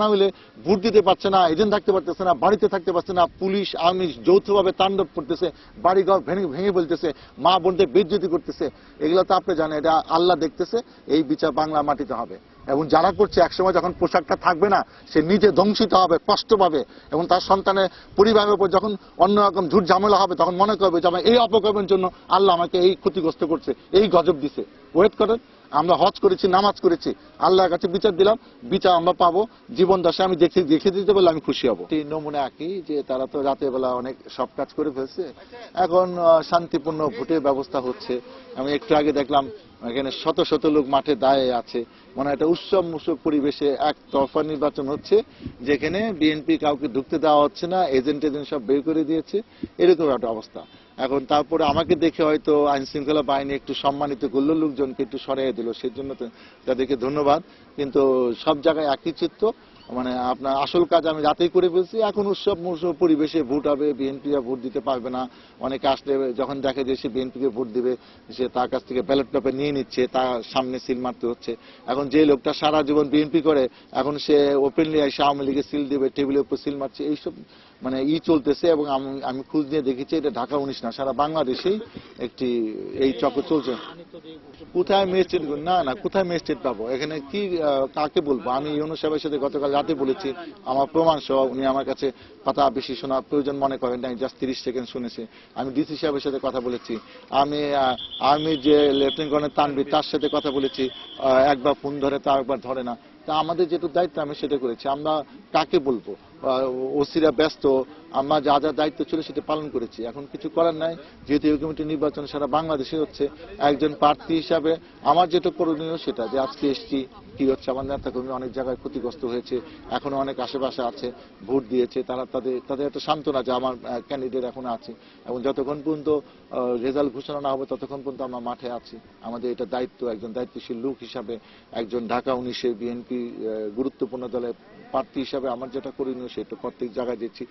না হলে ভোট দিতে পারছে না, এজেন্ট থাকতে পারতেছে না, বাড়িতে থাকতে পারছে না, পুলিশ আর্মি যৌথভাবে তাণ্ডব করতেছে, বাড়িঘর ভেঙে ভেঙে ফেলতেছে, মা বোনদের বেজ্জতি করতেছে, এগুলো তো আপনি জানেন, এটা আল্লাহ দেখতেছে, এই বিচার বাংলা মাটিতে হবে। এবং যারা করছে, একসময় যখন পোশাকটা থাকবে না, সে নিজে ধ্বংসিত হবে কষ্ট পাবে এবং তার সন্তানের পরিবারের উপর যখন অন্যরকম ঝুট ঝামেলা হবে, তখন মনে করবে যে আমার এই অপকর্মের জন্য আল্লাহ আমাকে এই ক্ষতিগ্রস্ত করছে, এই গজব দিছে। ওয়েট করেন আমরা হজ করেছি, নামাজ করেছি। আল্লাহর কাছে বিচার দিলাম, বিচার আমরা পাবো। জীবন দশা আমি দেখে দেখে দিতে পারলে আমি খুশি হব। এই নমুনা একই যে তারা তো রাতের বেলা অনেক সব কাজ করে ফেলছে। এখন শান্তিপূর্ণ ভোটের ব্যবস্থা হচ্ছে। আমি একটু আগে দেখলাম, এখানে শত শত লোক মাঠে দাঁড়িয়ে আছে। মানে একটা উৎসব মুসব পরিবেশে এক তরফা নির্বাচন হচ্ছে, যেখানে বিএনপি কাউকে ঢুকতে দেওয়া হচ্ছে না, এজেন্ট এজেন্ট সব বের করে দিয়েছে। এরকম একটা অবস্থা। এখন তারপরে আমাকে দেখে হয়তো আইন শৃঙ্খলা বাহিনী একটু সম্মানিত করল, লোকজনকে একটু সরিয়ে দিল। সেজন্য তাদেরকে ধন্যবাদ। কিন্তু সব জায়গায় একই চিত্র। মানে আপনার আসল কাজ আমি রাতেই করে ফেলছি। এখন উৎসব মুসব পরিবেশে ভোট হবে বিএনপিরা ভোট দিতে পারবে না। অনেকে আসলে যখন দেখে যে সে বিএনপিকে ভোট দিবে, সে তার কাছ থেকে ব্যালট পেপার নিয়ে নিচ্ছে, তার সামনে সিল মারতে হচ্ছে। এখন যে লোকটা সারা জীবন বিএনপি করে, এখন সে ওপেনলি এসে আওয়ামী লীগের সিল দিবে টেবিলের উপর সিল মারছে, এইসব মানে ই চলতেছে এবং আমি আমি খোঁজ নিয়ে দেখেছি, এটা ঢাকা উনিশ না, সারা বাংলাদেশেই একটি, এই চক্র চলছে। কোথায় ম্যাজিস্ট্রেট না না, কোথায় ম্যাজিস্ট্রেট পাবো? এখানে কি কাকে বলব? আমি ইউনো সাহেবের সাথে গতকাল রাতে বলেছি, আমার প্রমাণ সহ উনি আমার কাছে কথা বেশি শোনার প্রয়োজন মনে করেন নাই জাস্ট তিরিশ সেকেন্ড শুনেছি। আমি ডিসি সাহেবের সাথে কথা বলেছি। আমি আর্মির যে লেফটেন্যান্ট কর্নেল তানবীর তার সাথে কথা বলেছি একবার ফোন ধরে তা একবার ধরে না। তা আমাদের যেটু দায়িত্ব, আমি সেটা করেছি। আমরা কাকে বলব? ওসিরা ব্যস্ত আমরা যা যা দায়িত্ব ছিল সেটা পালন করেছি। এখন কিছু করার নাই। যেহেতু এই কমিটি নির্বাচন সারা বাংলাদেশে হচ্ছে, একজন প্রার্থী হিসাবে আমার যেটা করণীয় সেটা যে আজকে এসছি, কি হচ্ছে, আমার নেতা কর্মী অনেক জায়গায় ক্ষতিগ্রস্ত হয়েছে, এখনও অনেক আশেপাশে আছে, ভোট দিয়েছে, তারা তাদের তাদের একটা সান্ত্বনা যে আমার ক্যান্ডিডেট এখন আছে। এবং যতক্ষণ পর্যন্ত রেজাল্ট ঘোষণা না হবে, ততক্ষণ পর্যন্ত আমরা মাঠে আছি। আমাদের এটা দায়িত্ব, একজন দায়িত্বশীল লোক হিসাবে, একজন ঢাকা উনিশে বিএনপি গুরুত্বপূর্ণ দলের প্রার্থী হিসাবে আমার যেটা করণীয় সেটা প্রত্যেক জায়গায় দিচ্ছি।